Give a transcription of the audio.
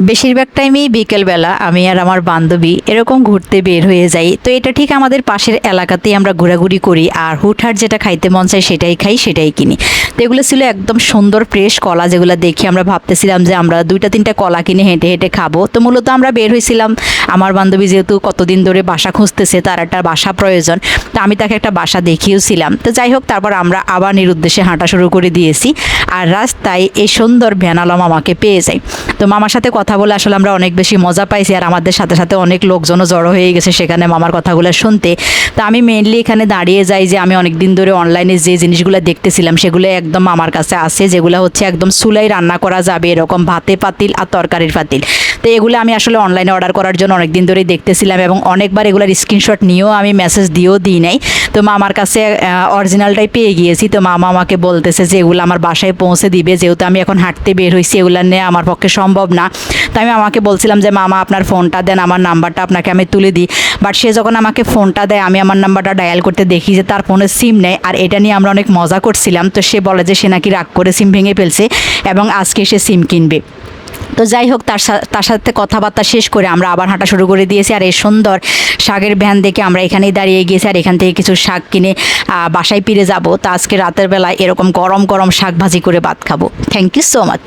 বেশিরভাগ টাইমেই বিকেলবেলা আমি আর আমার বান্ধবী এরকম ঘুরতে বের হয়ে যাই। তো এটা ঠিক আমাদের পাশের এলাকাতেই আমরা ঘোরাঘুরি করি আর হুটহাট যেটা খাইতে মন চায় সেটাই খাই, সেটাই কিনি। তো এগুলো ছিল একদম সুন্দর, ফ্রেশ কলা যেগুলো দেখে আমরা ভাবতেছিলাম যে আমরা দুইটা, তিনটা কলা কিনে হেঁটে হেঁটে খাব। তো মূলত আমরা বের হয়েছিলাম আমার বান্ধবী যেহেতু কতদিন ধরে বাসা খুঁজতেছে, তার একটা বাসা প্রয়োজন। তো আমি তাকে একটা বাসা দেখিয়েছিলাম। তো যাই হোক, তারপর আমরা আবার নিরুদ্দেশে হাঁটা শুরু করে দিয়েছি। আর রাস্তায় এই সুন্দর ভ্যানালা মামাকে পেয়ে যাই তো মামার সাথে কথা বলে আসলে আমরা অনেক বেশি মজা পাইছি আর আমাদের সাথে সাথে অনেক লোকজনও জড়ো হয়ে গেছে সেখানে মামার কথাগুলো শুনতে। তো আমি মেনলি এখানে দাঁড়িয়ে যাই যে আমি অনেক দিন ধরে অনলাইনে যে জিনিসগুলো দেখতেছিলাম, সেগুলো একদম আমার কাছে আছে। যেগুলো হচ্ছে একদম চুলাই রান্না করা যাবে, এরকম ভাতে পাতিল আর তরকারির পাতিল। তো এগুলো আমি আসলে অনলাইনে অর্ডার করার জন্য অনেক দিন ধরেই দেখতেছিলাম এবং অনেকবার এগুলোর স্ক্রিনশট নিয়েও আমি মেসেজ দিয়েও দিই নাই। তো মামার কাছে অরিজিনালটাই পেয়ে গিয়েছি। তো মামা আমাকে বলতেছে যে এগুলো আমার বাসায় পৌঁছে দিবে। যেহেতু আমি এখন হাঁটতে বের হয়েছি এগুলো নিয়ে আমার পক্ষে সম্ভব না। তো আমি আমাকে বলছিলাম যে মামা আপনার ফোনটা দেন, আমার নাম্বারটা আপনাকে আমি তুলে দিই। বাট সে যখন আমাকে ফোনটা দেয়, আমি আমার নাম্বারটা ডায়াল করতে দেখি যে তার ফোনে সিম নেই। আর এটা নিয়ে আমরা অনেক মজা করছিলাম। তো সে বলে যে, সে নাকি রাগ করে সিম ভেঙে ফেলছে এবং আজকে সে সিম কিনবে। তো যাই হোক, তার তার সাথে কথাবার্তা শেষ করে আমরা আবার হাঁটা শুরু করে দিয়েছি। আর এই সুন্দর শাকের ভ্যান দেখে আমরা এখানেই দাঁড়িয়ে গিয়েছি। আর এখান থেকে কিছু শাক কিনে বাসায় ফিরে যাব। তা আজকে রাতের বেলায় এরকম গরম গরম শাক ভাজি করে ভাত খাব। Thank you so much